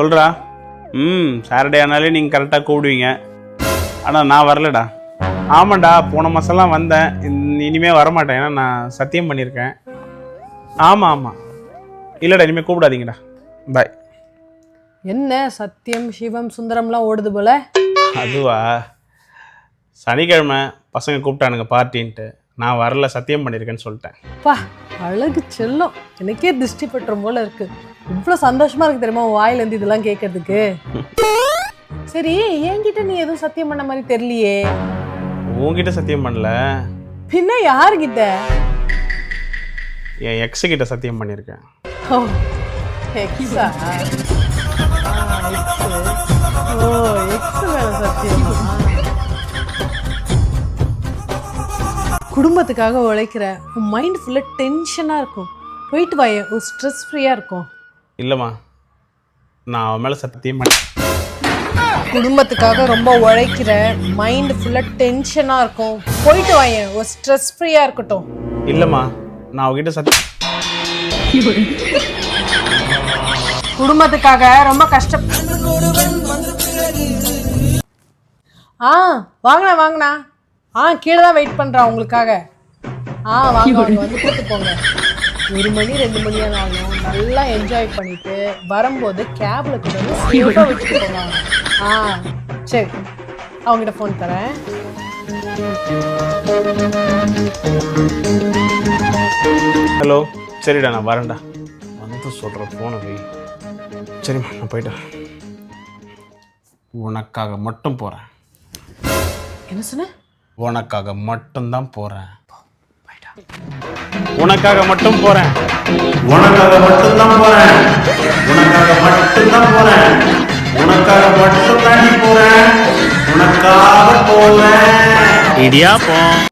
சொல்கிறா ம் சாட்டர்டே ஆனாலே நீங்கள் கரெக்டாக கூப்பிடுவீங்க. ஆனால் நான் வரலடா. ஆமாண்டா போன மாதம்லாம் வந்தேன். இன்~ இனிமே வரமாட்டேன். ஏன்னா நான் சத்தியம் பண்ணியிருக்கேன். ஆமாம் ஆமாம் இல்லைடா இனிமேல் கூப்பிடாதீங்கடா. பாய் என்ன சத்தியம் சிவம் சுந்தரம்லாம் ஓடுது போல? அதுவா? சனிக்கிழமை பசங்க கூப்பிட்டானுங்க பார்ட்டின்ட்டு. நான் வரல சத்தியம் பண்ணியிருக்கேன்னு சொல்லிட்டேன். பா அழகு செல்லம். எனக்கே திருஷ்டி பட்டுரும் போல இருக்கு. இவ்வளோ சந்தோஷமா இருக்கு தெரியுமா உன் வாயிலேருந்து இதெல்லாம் கேட்கறதுக்கு? சரி என்கிட்ட நீ எதுவும் சத்தியம் பண்ண மாதிரி தெரியலையே. உன்கிட்ட சத்தியம் பண்ணல. பின்ன யாருகிட்ட? என் எக்ஸு கிட்ட சத்தியம் பண்ணியிருக்கேன் ஓ எக்ஸா? ஓ குடும்பத்துக்காக உழைக்கிற உன் மைண்ட் ஃபுல்லாக டென்ஷனாக இருக்கும். போயிட்டு வாயே ஒரு ஸ்ட்ரெஸ் ஃப்ரீயாக இருக்கும். இல்லைம்மா நான் அவன் மேலே சத்தியம் பண்ண குடும்பத்துக்காக ரொம்ப உழைக்கிற மைண்ட் ஃபுல்லாக டென்ஷனாக இருக்கும். போயிட்டு வாயே ஒரு ஸ்ட்ரெஸ் ஃப்ரீயாக இருக்கட்டும். இல்லைம்மா நான் அவகிட்ட சத்தி குடும்பத்துக்காக ரொம்ப கஷ்டம் ஆ வாங்கண்ணா வாங்கண்ணா ஆ கீழே தான் வெயிட் பண்ணுறான் உங்களுக்காக. ஆ வாங்க வாங்க வந்து கூட்டு போங்க. ஒரு மணி ரெண்டு மணி ஆனாலும் நல்லா என்ஜாய் பண்ணிட்டு வரும்போது கேப்ல கூட வந்து சேஃபாக வச்சுட்டு போவாங்க. ஆ சரி. அவங்ககிட்ட ஃபோன் தரேன். ஹலோ சரிடா நான் வரேன்டா. வந்து சொல்கிறேன் ஃபோனை போய் சரிம்மா நான் போயிட்டேன் உனக்காக மட்டும் போகிறேன் என்ன சொன்ன? உனக்காக மட்டும்தான் போகிறேன் உனக்காக மட்டும் போகிறேன் உனக்காக மட்டும்தான் போகிறேன் உனக்காக மட்டும்தான் போகிறேன் உனக்காக மட்டும் தாண்டி போகிறேன் உனக்காக போகிறேன் இடியா போ.